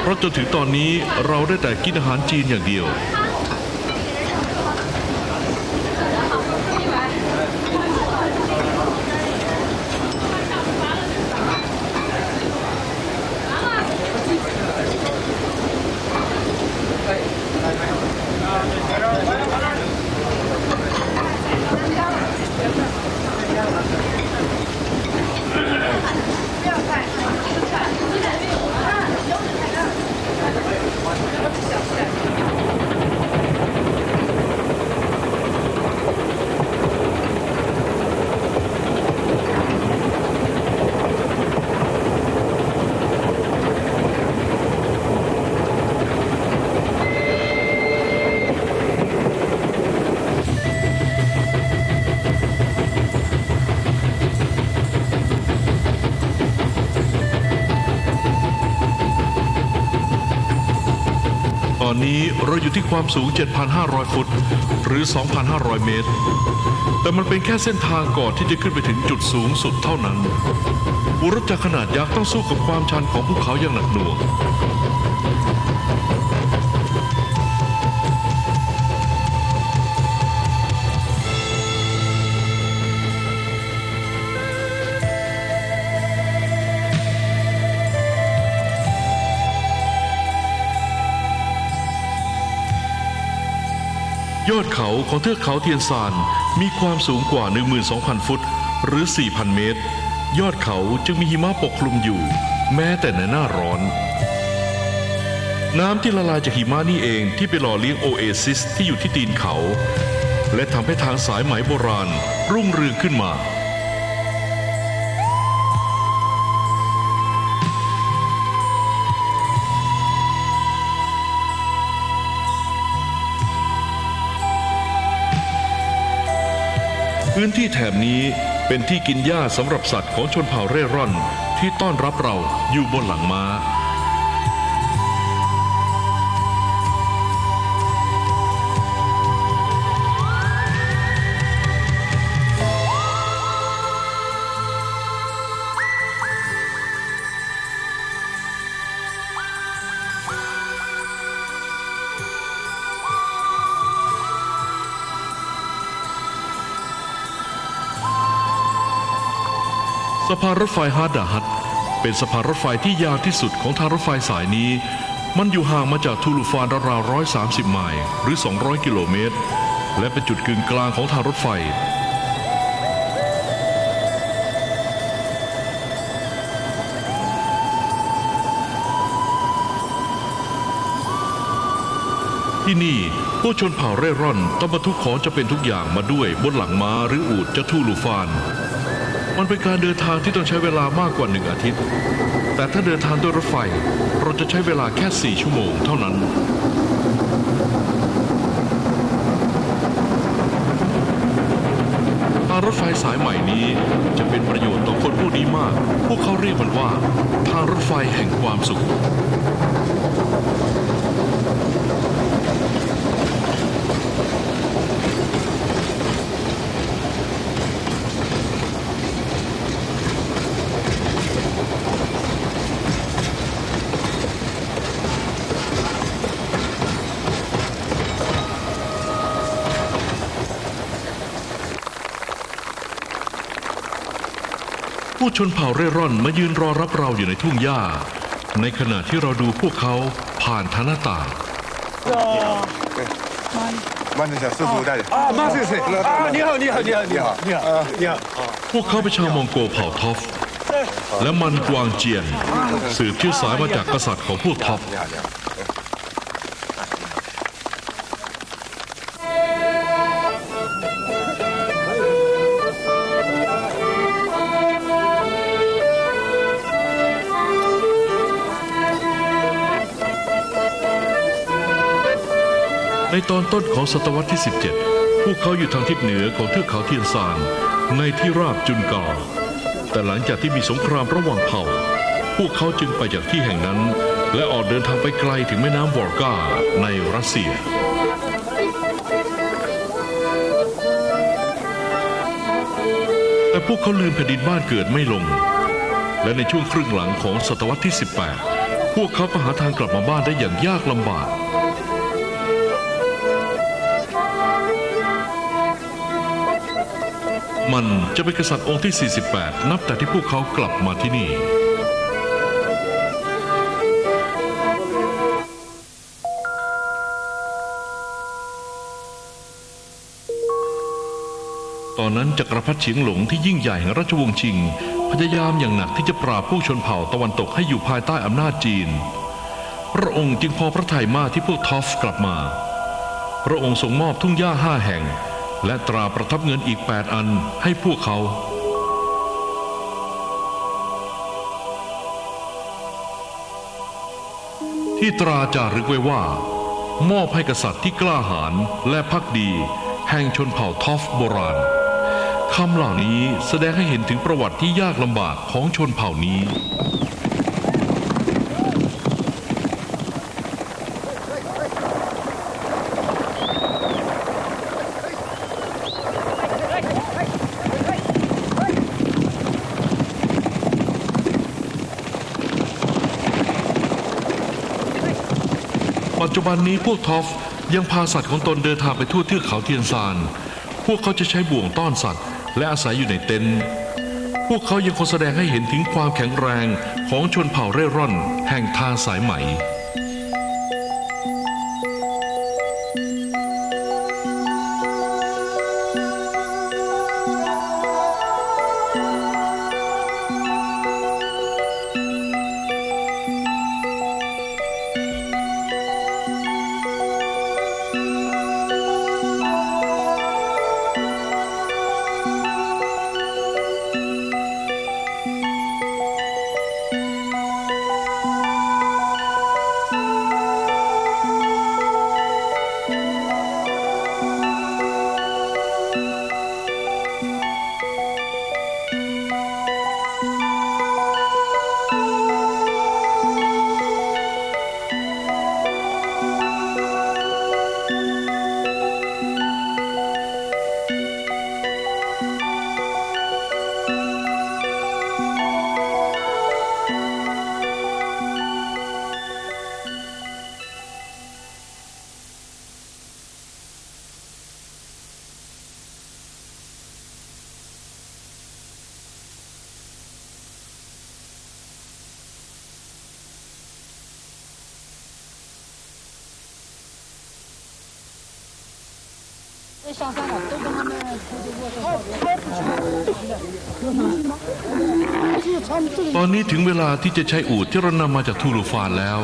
เพราะจนถึงตอนนี้เราได้แต่กินอาหารจีนอย่างเดียว ความสูง 7,500 ฟุต หรือ 2,500 เมตร แต่มันเป็นแค่เส้นทางก่อนที่จะขึ้นไปถึงจุดสูงสุดเท่านั้นบุรจักรขนาดยักษ์ต้องสู้กับความชันของภูเขาอย่างหนักหน่วง อดเขาของเทือกเขาเทียนซานมีความสูงกว่า 12,000 ฟุต หรือ 4,000 เมตร ยอดเขาจึงมีหิมะปกคลุมอยู่ แม้แต่ในหน้าร้อน น้ำที่ละลายจากหิมะนี่เองที่ไปหล่อเลี้ยงโอเอซิสที่อยู่ที่ตีนเขา และทำให้ทางสายไหมโบราณรุ่งเรืองขึ้นมา พื้นที่แถบนี้เป็นที่กินหญ้าสำหรับสัตว์ของชนเผ่าเร่ร่อนที่ต้อนรับเราอยู่บนหลังม้า สะพานรถไฟฮาร์ดาฮัตเป็นสะพานรถไฟที่ยาวที่สุดของทางรถไฟสายนี้ มันอยู่ห่างมาจากทูลูฟานราวๆ130 ไมล์หรือ 200 กิโลเมตร และเป็นจุดกึ่งกลางของทางรถไฟ ที่นี่ผู้ชนเผ่าเร่ร่อนต้องบรรทุกของจะเป็นทุกอย่างมาด้วยบนหลังม้าหรืออูฐจะทูลูฟาน มันเป็นการเดินทางที่ต้องใช้เวลามากกว่าหนึ่งอาทิตย์ แต่ถ้าเดินทางด้วยรถไฟ เราจะใช้เวลาแค่ 4 ชั่วโมงเท่านั้น ทางรถไฟสายใหม่นี้จะเป็นประโยชน์ต่อคนผู้นี้มาก พวกเขาเรียกมันว่า ทางรถไฟแห่งความสุข ผู้ชนเผ่าเร่ร่อนมายืนรอรับเราอยู่ในทุ่งหญ้า ในขณะที่เราดูพวกเขาผ่านทางหน้าต่าง 慢点，师傅带着。啊，马先生啊，你好，你好，你好，你好，你好，你好。 พวกเขาเป็นชาวมองโกเผ่าท็อป และมันกวางเจียน สืบเชื้อสายมาจากกษัตริย์ของพวกท็อป ในตอนต้นของศตวรรษที่ 17 พวกเขาอยู่ทางทิศเหนือของเทือกเขาเทียนซานในที่ราบจุนกา แต่หลังจากที่มีสงครามระหว่างเผ่า พวกเขาจึงไปจากที่แห่งนั้น และออกเดินทางไปไกลถึงแม่น้ำวอร์กาในรัสเซียแต่พวกเขาลืมแผ่นดินบ้านเกิดไม่ลง และในช่วงครึ่งหลังของศตวรรษที่ 18 พวกเขาก็หาทางกลับมาบ้านได้อย่างยากลำบาก มันจะเป็นกษัตริย์องค์ที่ 48 นับแต่ที่พวกเขากลับมาที่นี่ ตอนนั้นจักรพรรดิเฉียงหลงที่ยิ่งใหญ่แห่งราชวงศ์ชิง พยายามอย่างหนักที่จะปราบผู้ชนเผ่าตะวันตกให้อยู่ภายใต้อำนาจจีน พระองค์จึงพอพระทัยมากที่พวกทอฟกลับมา พระองค์ทรงมอบทุ่งหญ้าห้าแห่ง และตราประทับเงินอีก 8 อันให้พวกเขา ที่ตราจารึกไว้ว่า มอบให้กษัตริย์ที่กล้าหาญและพักดี แห่งชนเผ่าทอฟโบราณคำเหล่านี้แสดงให้เห็นถึงประวัติที่ยากลำบากของชนเผ่านี้ บันนี้พวกทอฟยังพาสัตว์ของตนเดินทางไปทั่วเทือกเขาเทียนซาน พวกเขาจะใช้บ่วงต้อนสัตว์ และอาศัยอยู่ในเต็นท์พวกเขายังคงแสดงให้เห็นถึงความแข็งแรงของชนเผ่าเร่ร่อน แห่งทาสายไหม ตอนนี้ถึงเวลาที่จะใช้อูฐที่เรานำมาจากทูลูฟานแล้ว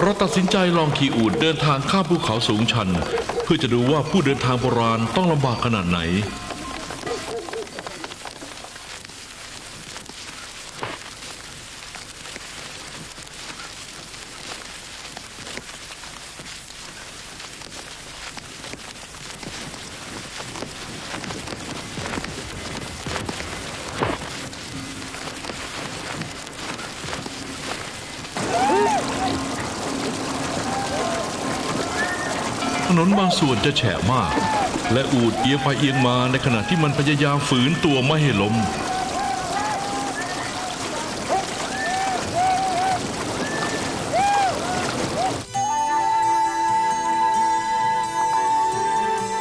เราตัดสินใจลองขี่อูดเดินทางข้ามภูเขาสูงชัน เพื่อจะดูว่าผู้เดินทางโบราณต้องลำบากขนาดไหน นนบางส่วนจะแฉะมาก และอูดเอียงไปเอียงมาในขณะที่มันพยายามฝืนตัวไม่ให้ล้ม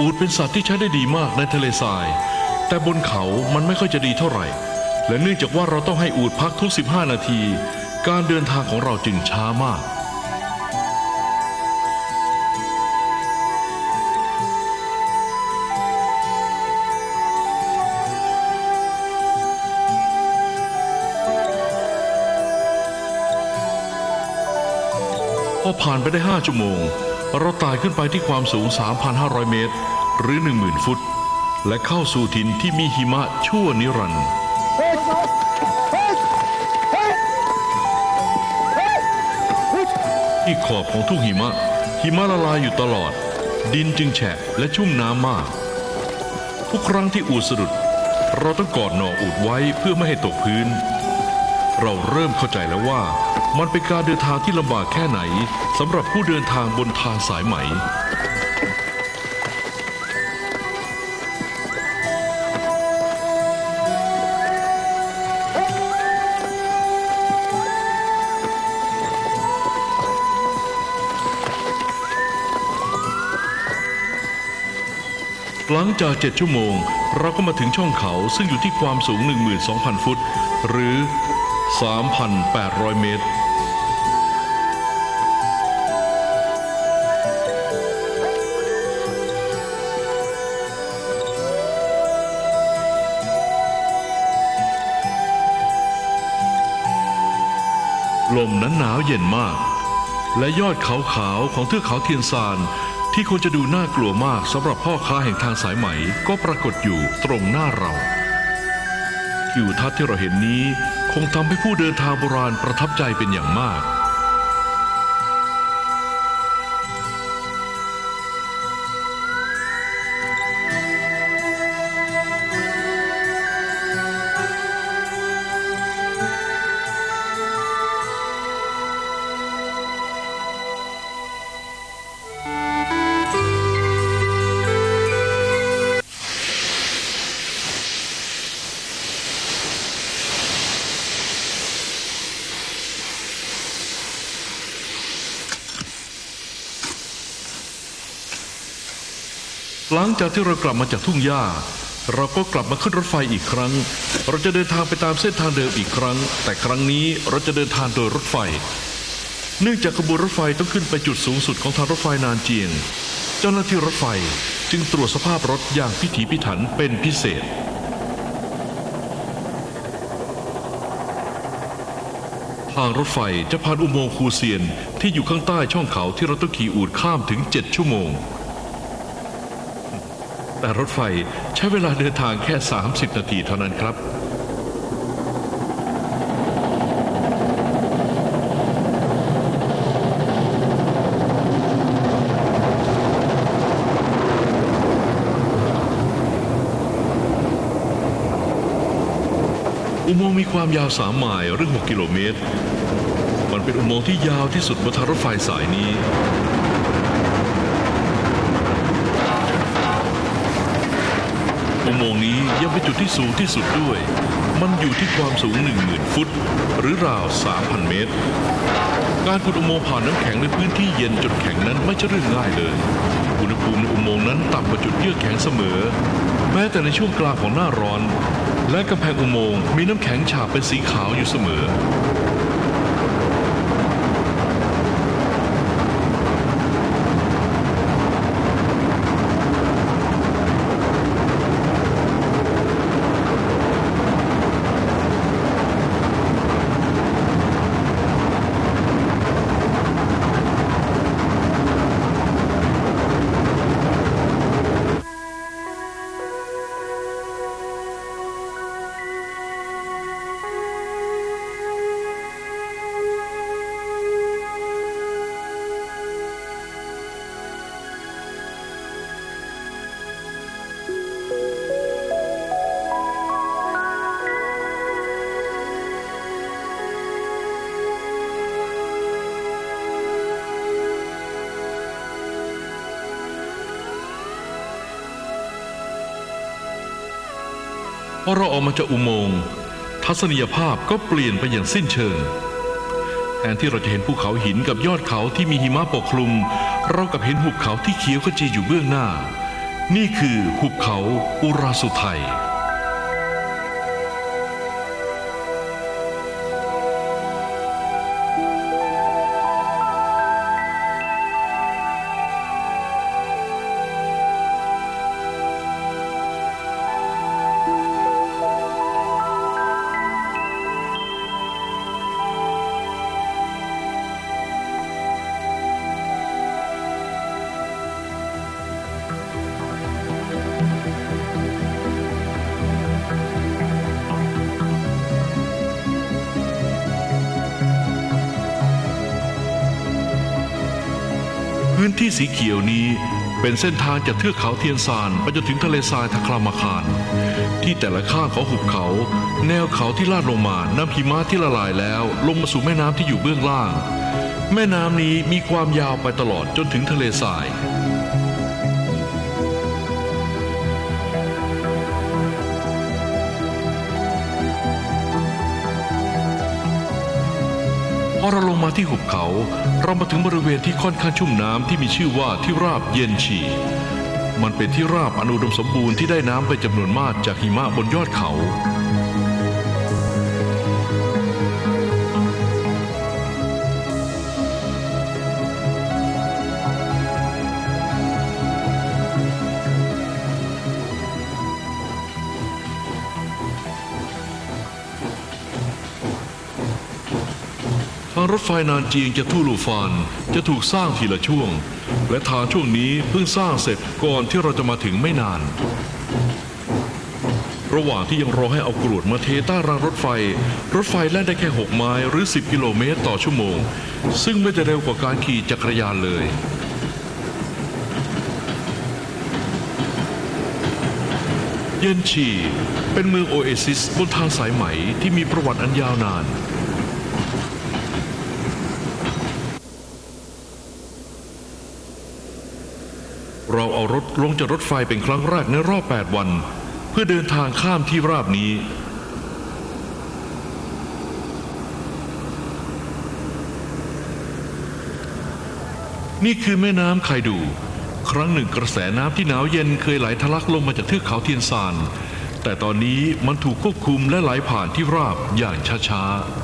อูดเป็นสัตว์ที่ใช้ได้ดีมากในทะเลทราย แต่บนเขามันไม่ค่อยจะดีเท่าไหร่ และเนื่องจากว่าเราต้องให้อูดพักทุก 15 นาที การเดินทางของเราจึงช้ามาก ผ่านไปได้ 5 ชั่วโมง เราไต่ขึ้นไปที่ความสูง 3,500 เมตร หรือ 10,000 ฟุต และเข้าสู่ถิ่นที่มีหิมะชั่วนิรันดร์ที่ขอบของทุ่งหิมะ หิมะละลายอยู่ตลอด ดินจึงแฉะและชุ่มน้ำมาก ทุกครั้งที่อูดสะดุด เราต้องกอดหน่ออูดไว้เพื่อไม่ให้ตกพื้น เราเริ่มเข้าใจแล้วว่า มันเป็นการเดินทางที่ลำบากแค่ไหนสำหรับผู้เดินทางบนทางสายไหม หลังจาก 7 ชั่วโมง เราก็มาถึงช่องเขาซึ่งอยู่ที่ความสูง 12,000 ฟุต หรือ 3,800 เมตร ลมนั้นหนาวเย็นมาก และยอดเขาขาวของเทือกเขาเทียนซานที่ควรจะดูน่ากลัวมากสำหรับพ่อค้าแห่งทางสายไหมก็ปรากฏอยู่ตรงหน้าเราทิวทัศน์ที่เราเห็นนี้ คงทำให้ผู้เดินทางโบราณประทับใจเป็นอย่างมาก จากที่เรากลับมาจากทุ่งหญ้า เราก็กลับมาขึ้นรถไฟอีกครั้ง เราจะเดินทางไปตามเส้นทางเดิมอีกครั้ง แต่ครั้งนี้เราจะเดินทางโดยรถไฟ เนื่องจากขบวนรถไฟต้องขึ้นไปจุดสูงสุดของทางรถไฟนานเจียง เจ้าหน้าที่รถไฟจึงตรวจสภาพรถอย่างพิถีพิถันเป็นพิเศษทางรถไฟจะผ่านอุโมงค์คูเซียนที่อยู่ข้างใต้ช่องเขาที่เราต้องขี่อูดข้ามถึง 7 ชั่วโมง แต่รถไฟใช้เวลาเดินทางแค่ 30 นาทีเท่านั้นครับอุโมงค์มีความยาว 3 ไมล์หรือ 6 กิโลเมตร มันเป็นอุโมงค์ที่ยาวที่สุดบนทางรถไฟสายนี้ อุโมงค์นี้ยังเป็นจุดที่สูงที่สุดด้วย มันอยู่ที่ความสูง 10,000 ฟุต หรือราว 3,000 เมตร การขุดอุโมงค์ผ่านน้ำแข็งในพื้นที่เย็นจนแข็งนั้นไม่ใช่เรื่องง่ายเลย อุณหภูมิในอุโมงค์นั้นต่ำกว่าจุดเยือกแข็งเสมอ แม้แต่ในช่วงกลางของหน้าร้อน และกำแพงอุโมงค์มีน้ำแข็งฉาบเป็นสีขาวอยู่เสมอ พอเราออกมาจากอุโมงค์ทัศนียภาพก็เปลี่ยนไปอย่างสิ้นเชิงแทนที่เราจะเห็นภูเขาหินกับยอดเขาที่มีหิมะปกคลุม เรากลับเห็นหุบเขาที่เขียวขจีอยู่เบื้องหน้า นี่คือหุบเขาอุราสุไทย ที่สีเขียวนี้เป็นเส้นทางจากเทือกเขาเทียนซานไปจนถึงทะเลทรายทะคลามาคาร ที่แต่ละข้างของหุบเขา แนวเขาที่ลาดลงมานำหิมะที่ละลายแล้ว ลงมาสู่แม่น้ำที่อยู่เบื้องล่าง แม่น้ำนี้มีความยาวไปตลอดจนถึงทะเลทรายพอเราลงมาที่หุบเขา เรามาถึงบริเวณที่ค่อนข้างชุ่มน้ำที่มีชื่อว่าที่ราบเย็นฉีมันเป็นที่ราบอนอุดมสมบูรณ์ที่ได้น้ำเป็นจำนวนมากจากหิมะบนยอดเขาางรถไฟนานจีงจะทู่ลูฟานจะถูกสร้างทีละช่วง และทางช่วงนี้เพิ่งสร้างเสร็จก่อนที่เราจะมาถึงไม่นาน ระหว่างที่ยังรอให้เอากรวดมาเทใต้รางรถไฟ รถไฟแล่นได้แค่ 6 ไมล์หรือ 10 กิโลเมตรต่อชั่วโมง ซึ่งไม่ได้เร็วกว่าการขี่จักรยานเลยเยนชีเป็นเมืองโอเอซิสบนทางสายไหมที่มีประวัติอันยาวนาน เราเอารถลงจากรถไฟเป็นครั้งแรกในรอบ 8 วัน เพื่อเดินทางข้ามที่ราบนี้ นี่คือแม่น้ำไคดู ครั้งหนึ่งกระแสน้ำที่หนาวเย็นเคยไหลทะลักลงมาจากเทือกเขาเทียนซาน แต่ตอนนี้มันถูกควบคุมและไหลผ่านที่ราบอย่างช้าๆ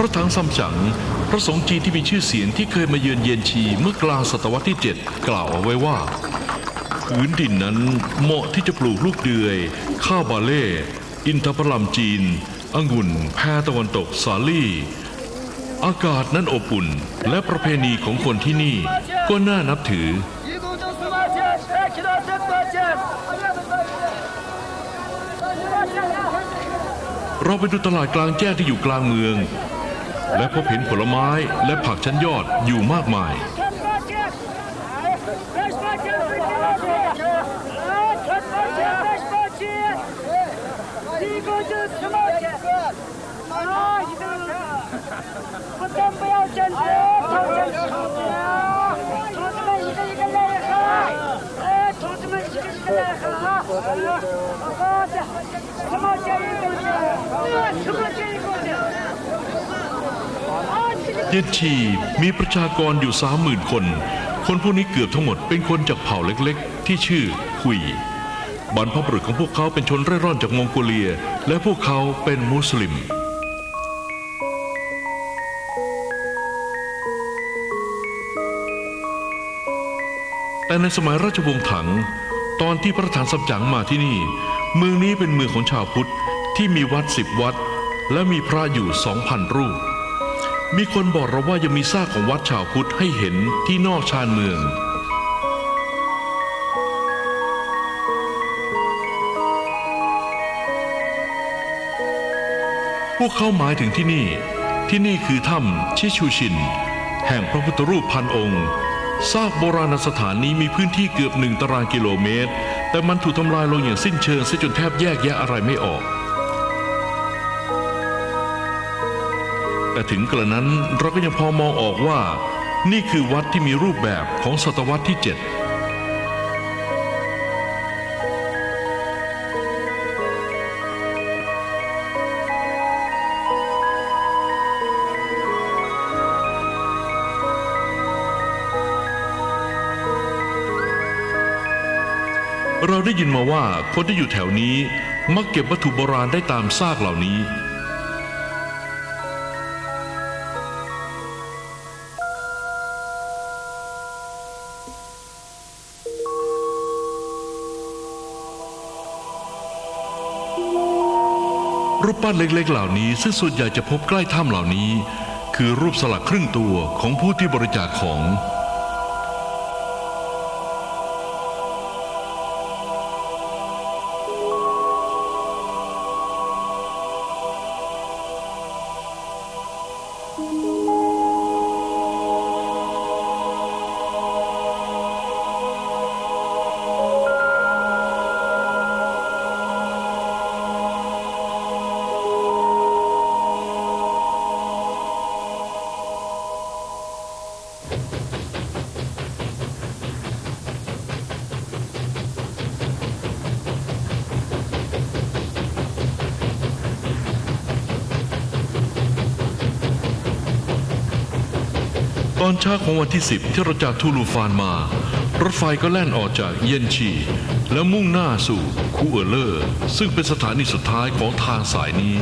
พระถังซัมจั๋งพระสงฆ์จีนที่มีชื่อเสียงที่เคยมาเยือนเยยนชีเมื่อกลางศตวรรษที่ 7 กล่าวเอาไว้ว่าพื้นดินนั้นเหมาะที่จะปลูกลูกเดือย ข้าวบาเล่ อินทผลัมจีนองุ่น แพรตะวันตก สาลี่ อากาศนั้นอบอุ่น และประเพณีของคนที่นี่ก็น่านับถือ เราไปดูตลาดกลางแจ้งที่อยู่กลางเมือง และพบเห็นผลไม้และผักชั้นยอดอยู่มากมาย Come on, Jay. Come on, Jay. เยนชีมีประชากรอยู่สามหมื่นคน คนพวกนี้เกือบทั้งหมดเป็นคนจากเผ่าเล็กๆ ที่ชื่อคุยบรรพบุรุษของพวกเขาเป็นชนเร่ร่อนจากมองโกเลีย และพวกเขาเป็นมุสลิมแต่ในสมัยราชวงศ์ถัง ตอนที่พระฐานสัมจั๋งมาที่นี่ เมืองนี้เป็นเมืองของชาวพุทธที่มีวัดสิบวัด และมีพระอยู่สองพันรูป มีคนบอกเราว่ายังมีซากของวัดชาวพุทธให้เห็นที่นอกชานเมือง พวกเขาหมายถึงที่นี่ ที่นี่คือถ้ำชิชูชิน แห่งพระพุทธรูปพันองค์ซากโบราณสถานนี้มีพื้นที่เกือบหนึ่งตารางกิโลเมตร แต่มันถูกทำลายลงอย่างสิ้นเชิงเสียจนแทบแยกแยะอะไรไม่ออก แต่ถึงกระนั้นเราก็ยังพอมองออกว่า นี่คือวัดที่มีรูปแบบของศตวรรษที่ 7เราได้ยินมาว่าคนที่อยู่แถวนี้ มักเก็บวัตถุโบราณได้ตามซากเหล่านี้ รูปปั้นเล็กๆ เหล่านี้ซึ่งส่วนใหญ่จะพบใกล้ถ้ำเหล่านี้ คือรูปสลักครึ่งตัวของผู้ที่บริจาคของ อนเช้าของวันที่ 10 ที่เราจากทูลูฟานมา รถไฟก็แล่นออกจากเยนชี แล้วมุ่งหน้าสู่คูเออร์เลอร์ ซึ่งเป็นสถานีสุดท้ายของทางสายนี้